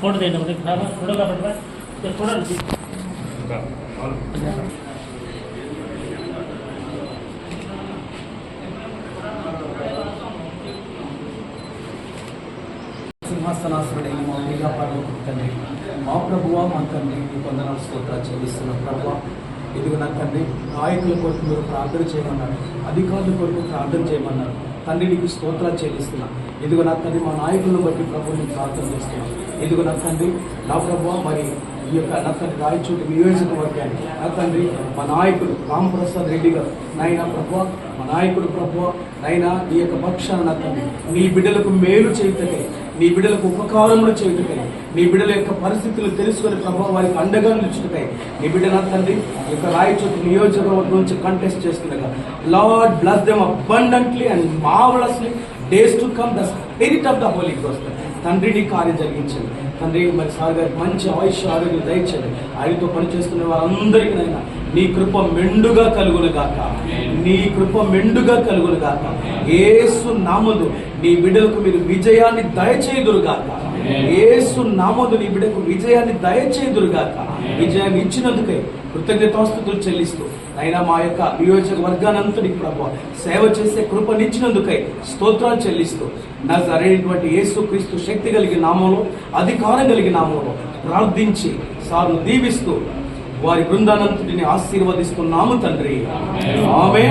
Photo తీయండి ఒకటి photo కాబట్టి ఫోటో సింహాసనాసురుడైన మా ప్రియ తండ్రి మా ప్రభువా మా తండ్రి మీ స్తోత్రాలు చెల్లిస్తున్న. ప్రభువా ఇదిగో నా తండ్రి నాయకుల కొరకు మీరు ప్రార్థన చేయమన్నారు. అధికారుల కొరకు ప్రార్థన చేయమన్నారు. తండ్రి నీకు స్తోత్రాలు చెల్లిస్తున్నా. ఇదిగో నా తండ్రి మా నాయకులను బట్టి ప్రభు నేను ప్రార్థన చేస్తున్నాను ఇదిగో నా తండ్రి నా ప్రభు మరి ఈ యొక్క నా తండ్రి రాయచూటి నియోజకవర్గానికి. నా తండ్రి మా నాయకుడు రామప్రసాద్ రెడ్డి గారు. నాయన ప్రభు మా నాయకుడు ప్రభు నాయన ఈ యొక్క పక్షాన నా తండ్రి. నీ బిడ్డలకు మేలు చేయుటకై నీ బిడ్డలకు ఉపకారములు చేయుటకై నీ బిడ్డల యొక్క పరిస్థితులు తెలుసుకొని ప్రభావ వారికి అండగా నిలుచుటకై నీ బిడ్డ నా తండ్రి యొక్క రాయచోటి నియోజకవర్గం నుంచి కంటెస్ట్ చేస్తుండగా Lord bless them abundantly and marvellously days to come the spirit of the holy ghost తండ్రి నీ కార్యం జరిగించండి. తండ్రి మరి సార్ గారికి మంచి ఆయుష్ ఆరోగ్యం దయచండి ఆయనతో పనిచేస్తున్న వారందరికీ నైనా నీ కృప మెండుగా కలుగును గాక. నీ కృప మెండుగా కలుగును గాక. ఏసు నామదు నీ బిడ్డలకు మీరు విజయాన్ని దయచేయుదురు గాక ఏసు నామదు నీ బిడ్డకు విజయాన్ని దయచేయుదురు గాక విజయాన్ని ఇచ్చినందుకే కృతజ్ఞతాస్తుతులు చెల్లిస్తూ అయినా మా యొక్క నియోజకవర్గానంతటికి ప్రభు సేవ చేసే కృపనిచ్చినందుకై స్తోత్రాలు చెల్లిస్తూ నా సరైనటువంటి యేసు క్రీస్తు శక్తి కలిగిన నామంలో అధికారం కలిగిన నామంలో ప్రార్థించి సార్ను దీవిస్తూ వారి బృందానంతటిని ఆశీర్వదిస్తున్నాము తండ్రి. ఆమె